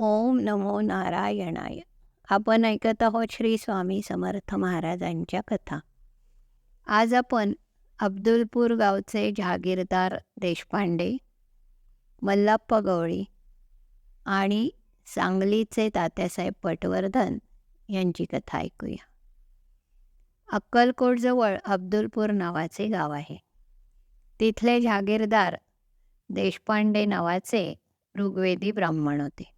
ओम नमो नारायणाय. आपण ऐकत आहोत श्री स्वामी समर्थ महाराजांच्या कथा. आज आपण अब्दुलपूर गावचे जहागीरदार देशपांडे मल्लाप्पा गवळी आणि सांगलीचे तात्यासाहेब पटवर्धन यांची कथा ऐकूया. अक्कलकोटजवळ अब्दुलपूर नावाचे गाव आहे. तिथले जहागीरदार देशपांडे नावाचे ऋग्वेदी ब्राह्मण होते.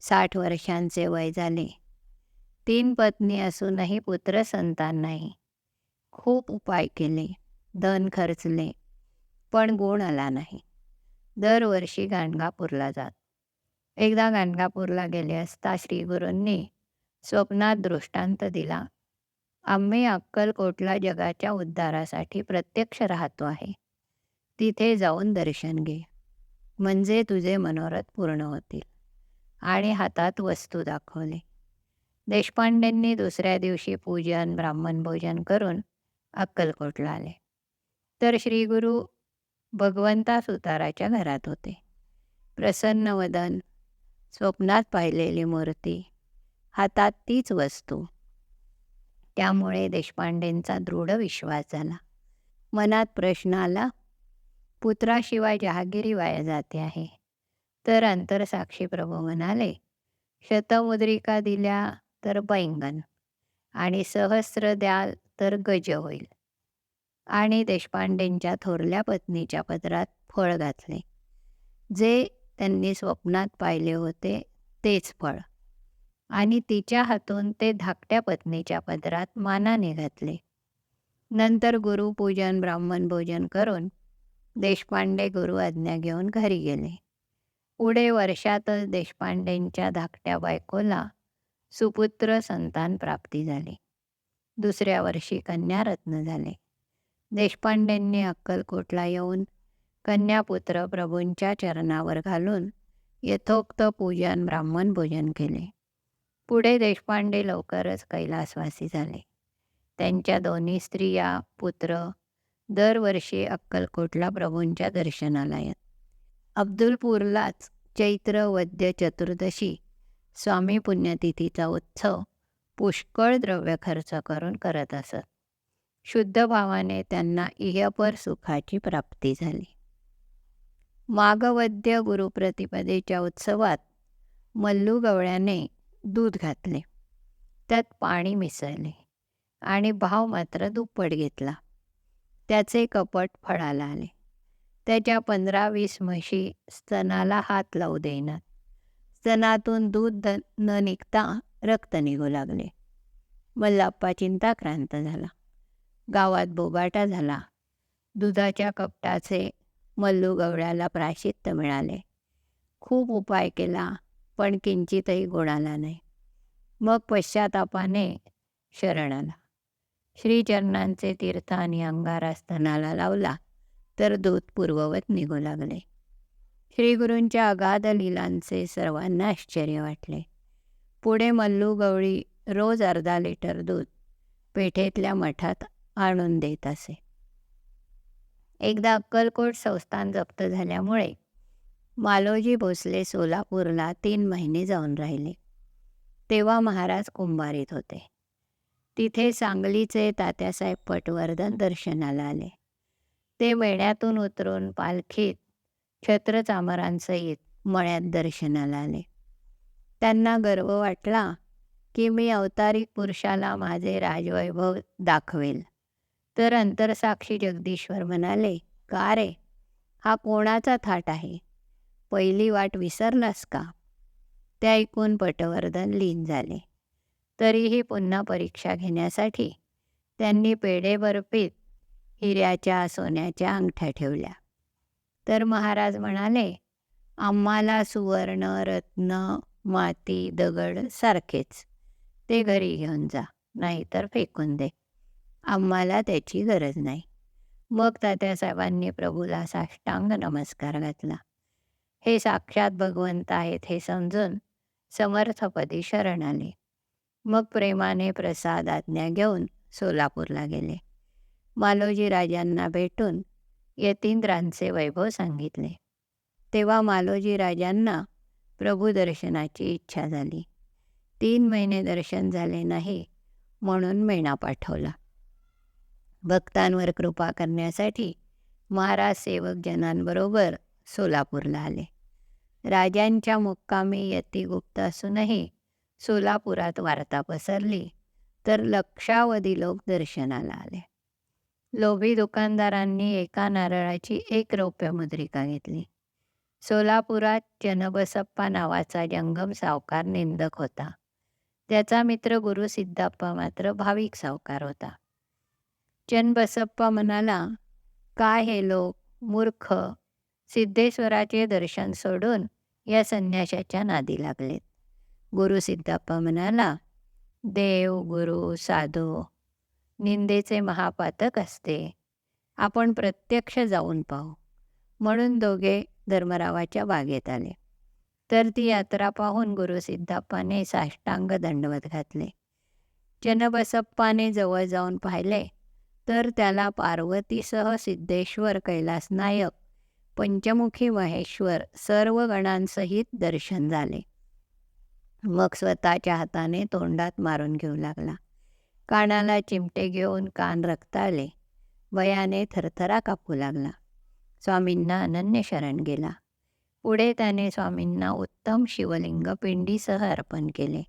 साठ वर्षांचे वय झाले. तीन पत्नी असूनही पुत्र संतान नाही. खूप उपाय केले. धन खर्चले. पण गुण आला नाही. दरवर्षी गाणगापूरला जात. एकदा गाणगापूरला गेले असता श्रीगुरूंनी स्वप्नात दृष्टांत दिला. आम्ही अक्कलकोटला जगाच्या उद्धारासाठी प्रत्यक्ष राहतो आहे. तिथे जाऊन दर्शन घे. म्हणजे तुझे मनोरथ पूर्ण होतील. आणि हातात वस्तू दाखवली. देशपांडेंनी दुसऱ्या दिवशी पूजन ब्राह्मण भोजन करून अक्कलकोटला आले. तर श्रीगुरु भगवंता सुताराच्या घरात होते. प्रसन्न वदन स्वप्नात पाहिलेली मूर्ती हातात तीच वस्तू. त्यामुळे देशपांडेंचा दृढ विश्वास झाला. मनात प्रश्न आला पुत्राशिवाय जहागिरी वाया जाते आहे. तर अंतरसाक्षी प्रभू म्हणाले शतमुद्रिका दिल्या तर बैंगन आणि सहस्र द्याल तर गज होईल. आणि देशपांडेंच्या थोरल्या पत्नीच्या पदरात फळ घातले. जे त्यांनी स्वप्नात पाहिले होते तेच फळ. आणि तिच्या हातून ते धाकट्या पत्नीच्या पदरात मानाने घातले. नंतर गुरुपूजन ब्राह्मण भोजन करून देशपांडे गुरु आज्ञा घेऊन घरी गेले. पुढे वर्षातच देशपांडेंच्या धाकट्या बायकोला सुपुत्र संतान प्राप्ती झाली. दुसऱ्या वर्षी कन्यारत्न झाले. देशपांडेंनी अक्कलकोटला येऊन कन्यापुत्र प्रभूंच्या चरणावर घालून यथोक्त पूजन ब्राह्मण भोजन केले. पुढे देशपांडे लवकरच कैलासवासी झाले. त्यांच्या दोन्ही स्त्रिया पुत्र दरवर्षी अक्कलकोटला प्रभूंच्या दर्शनाला येत. अब्दुलपूरलाच चैत्र वद्य चतुर्दशी स्वामी पुण्यतिथीचा उत्सव पुष्कळ द्रव्य खर्च करून करत असत. शुद्ध भावाने त्यांना इहपर सुखाची प्राप्ती झाली. मागवद्य गुरुप्रतिपदेच्या उत्सवात मल्लू गवळ्याने दूध घातले. त्यात पाणी मिसळले आणि भाव मात्र दुप्पट घेतला. त्याचे कपट फळाला आले. त्याच्या पंधरा वीस म्हशी स्तनाला हात लावू देईनात स्तनातून दूध न निघता रक्त निघू लागले. मल्लाप्पा चिंताक्रांत झाला. गावात बोबाटा झाला. दुधाच्या कपटाचे मल्लू गवळ्याला प्राशित्त मिळाले. खूप उपाय केला पण किंचितही गुणाला नाही. मग पश्चातापाने शरण आला. श्रीचरणांचे तीर्थ आणि अंगारा स्तनाला लावला. तर दूध पूर्ववत निघू लागले. श्रीगुरूंच्या अगाध लिलांचे सर्वांना आश्चर्य वाटले. पुढे मल्लू गवळी रोज अर्धा लिटर दूध पेठेतल्या मठात आणून देत असे. एकदा अक्कलकोट संस्थान जप्त झाल्यामुळे मालोजी भोसले सोलापूरला तीन महिने जाऊन राहिले. तेव्हा महाराज कुंभारीत होते. तिथे सांगलीचे तात्यासाहेब पटवर्धन दर्शनाला आले. ते मेळ्यातून उतरून पालखीत छत्र चामरांसहित मळ्यात दर्शनाला आले. त्यांना गर्व वाटला की मी अवतारिक पुरुषाला माझे राजवैभव दाखवेल. तर अंतरसाक्षी जगदीश्वर म्हणाले का रे? हा कोणाचा थाट आहे? पहिली वाट विसरलास का? ते ऐकून पटवर्धन लीन झाले. तरीही पुन्हा परीक्षा घेण्यासाठी त्यांनी पेढे बर्फीत हिऱ्याच्या सोन्याच्या अंगठ्या ठेवल्या. तर महाराज म्हणाले आम्हाला सुवर्ण रत्न माती दगड सारखेच. ते घरी घेऊन जा नाहीतर फेकून दे. आम्हाला त्याची गरज नाही. मग तात्यासाहेबांनी प्रभूला साष्टांग नमस्कार घातला. हे साक्षात भगवंत आहेत हे समजून समर्थपदी शरण आले. मग प्रेमाने प्रसाद आज्ञा घेऊन सोलापूरला गेले. मालोजी राजांना भेटून यतींद्रांचे वैभव सांगितले. तेव्हा मालोजी राजांना प्रभू दर्शनाची इच्छा झाली. तीन महिने दर्शन झाले नाही म्हणून मेणा पाठवला. भक्तांवर कृपा करण्यासाठी महाराज सेवक जनांबरोबर सोलापूरला आले. राजांच्या मुक्कामी यती गुप्त असूनही सोलापुरात वार्ता पसरली तर लक्षावधी लोक दर्शनाला आले. लोभी दुकानदारांनी एका नारळाची एक रौप्य मुद्रिका घेतली. सोलापुरात चनबसप्पा नावाचा जंगम सावकार निंदक होता. त्याचा मित्र गुरु सिद्धप्पा मात्र भाविक सावकार होता. चनबसप्पा म्हणाला काय हे लोक मूर्ख सिद्धेश्वराचे दर्शन सोडून या संन्याशाच्या नादी लागलेत. गुरु सिद्धप्पा म्हणाला देव गुरु साधू निंदेचे महापातक असते. आपण प्रत्यक्ष जाऊन पाहू. म्हणून दोघे धर्मरावाच्या बागेत आले. तर ती यात्रा पाहून गुरु सिद्धाप्पाने साष्टांग दंडवत घातले. जनबसप्पाने जवळ जाऊन पाहिले तर त्याला पार्वतीसह सिद्धेश्वर कैलास नायक पंचमुखी महेश्वर सर्व गणांसहित दर्शन झाले. मग स्वतःच्या हाताने तोंडात मारून घेऊ लागला. कानाला चिमटे घेऊन कान रक्ताळले वयाने थरथरा कापू लागला. स्वामींना अनन्य शरण गेला. पुढे त्याने स्वामींना उत्तम शिवलिंग पिंडीसह अर्पण केले.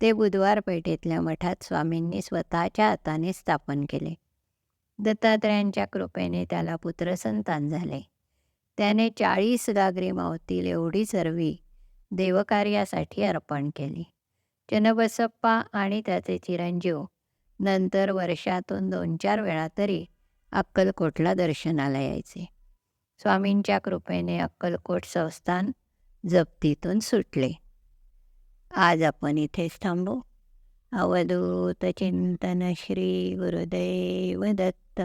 ते बुधवार पेठेतल्या मठात स्वामींनी स्वतःच्या हाताने स्थापन केले. दत्तात्रयांच्या कृपेने त्याला पुत्रसंतान झाले. त्याने चाळीस गागरी मावतील एवढी सर्वी देवकार्यासाठी अर्पण केली. चनबसप्पा आणि त्याचे चिरंजीव नंतर वर्षातून दोन चार वेळा तरी अक्कलकोटला दर्शनाला यायचे. स्वामींच्या कृपेने अक्कलकोट संस्थान जप्तीतून सुटले. आज आपण इथेच थांबू. अवधूत चिंतन श्री गुरुदेव दत्त.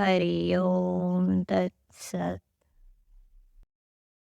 हरि ओम तत्सत.